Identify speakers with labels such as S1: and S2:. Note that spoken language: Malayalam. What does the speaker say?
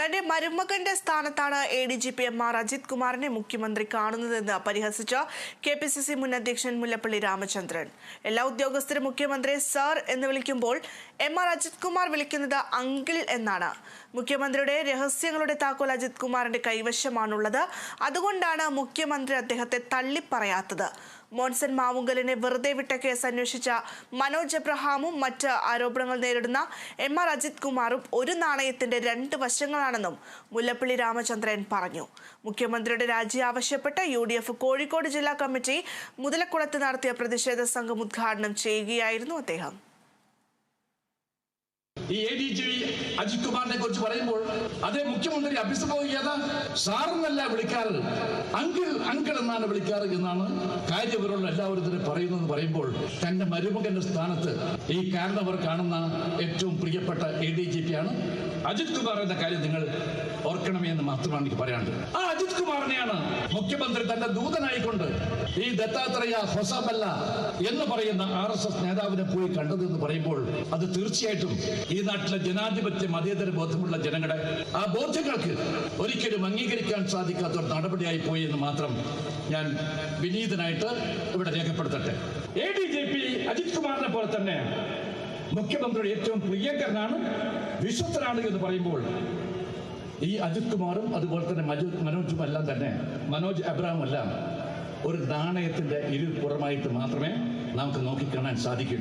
S1: തന്റെ മരുമകന്റെ സ്ഥാനത്താണ് A D G P M R Ajith കുമാറിനെ മുഖ്യമന്ത്രി കാണുന്നതെന്ന് പരിഹസിച്ച കെ പി സി സി മുൻ അധ്യക്ഷൻ മുല്ലപ്പള്ളി രാമചന്ദ്രൻ. എല്ലാ ഉദ്യോഗസ്ഥരും മുഖ്യമന്ത്രിയെ സർ എന്ന് വിളിക്കുമ്പോൾ എം ആർ അജിത് കുമാർ വിളിക്കുന്നത് അങ്കിൾ എന്നാണ്. മുഖ്യമന്ത്രിയുടെ രഹസ്യങ്ങളുടെ താക്കോൽ അജിത് കുമാറിന്റെ കൈവശമാണുള്ളത്. അതുകൊണ്ടാണ് മുഖ്യമന്ത്രി അദ്ദേഹത്തെ തള്ളിപ്പറയാത്തത്. മോൻസൺ മാവുങ്കലിനെ വെറുതെ വിട്ട കേസ് അന്വേഷിച്ച മനോജ് എബ്രഹാമും മറ്റ് ആരോപണങ്ങൾ നേരിടുന്ന എം ആർ അജിത് കുമാറും ഒരു നാണയത്തിന്റെ രണ്ട് വശങ്ങളാണെന്നും മുല്ലപ്പള്ളി രാമചന്ദ്രൻ പറഞ്ഞു. മുഖ്യമന്ത്രിയുടെ രാജി ആവശ്യപ്പെട്ട് യു ഡി എഫ് കോഴിക്കോട് ജില്ലാ കമ്മിറ്റി മുതലക്കുളത്ത് നടത്തിയ പ്രതിഷേധ സംഘം ഉദ്ഘാടനം ചെയ്യുകയായിരുന്നു അദ്ദേഹം.
S2: ഈ എ ഡി ജി അജിത് കുമാറിനെ കുറിച്ച് പറയുമ്പോൾ അതേ മുഖ്യമന്ത്രി അഭിസംബോധിക്കാതെ സാറെന്നല്ല വിളിക്കാറ്. അങ്കിൾ അങ്കിൾ എന്നാണ് വിളിക്കാറ് എന്നാണ് കാര്യവരുള്ള എല്ലാവരും ഇതിനെ പറയുന്നത് പറയുമ്പോൾ തന്റെ മരുമകന്റെ സ്ഥാനത്ത് ഈ കാരണവർ കാണുന്ന ഏറ്റവും പ്രിയപ്പെട്ട എ ഡി ജി പി ആണ്. അജിത് കുമാർ എന്ന കാര്യം നിങ്ങൾ ഓർക്കണമേ എന്ന് മാത്രമാണ് എനിക്ക് പറയാനുള്ളത്. ആ അജിത് കുമാറിനെയാണ് മുഖ്യമന്ത്രി തന്റെ ദൂതനായിക്കൊണ്ട് ഈ ദത്താത്രേയ ഹൊസബല്ല എന്ന് പറയുന്ന ആർ എസ് എസ് നേതാവിനെ പോയി കണ്ടത് എന്ന് പറയുമ്പോൾ അത് തീർച്ചയായിട്ടും ഈ നാട്ടിലെ ജനാധിപത്യ മതേതര ബോധമുള്ള ജനങ്ങളെ ആ ബോധ്യങ്ങൾക്ക് ഒരിക്കലും അംഗീകരിക്കാൻ സാധിക്കാത്ത ഒരു നടപടിയായി പോയി എന്ന് മാത്രം ഞാൻ വിനീതനായിട്ട് ഇവിടെ രേഖപ്പെടുത്തട്ടെ. A D J P Ajith കുമാറിനെ പോലെ തന്നെ മുഖ്യമന്ത്രിയുടെ ഏറ്റവും പ്രിയങ്കരനാണ് വിശ്വസ്തനാണ് എന്ന് പറയുമ്പോൾ ഈ അജിത് കുമാറും അതുപോലെ തന്നെ മനോജും എല്ലാം തന്നെ മനോജ് അബ്രഹാം എല്ലാം ഒരു നാണയത്തിന്റെ ഇരുപുറമായിട്ട് മാത്രമേ നമുക്ക് നോക്കിക്കാണാൻ സാധിക്കൂ.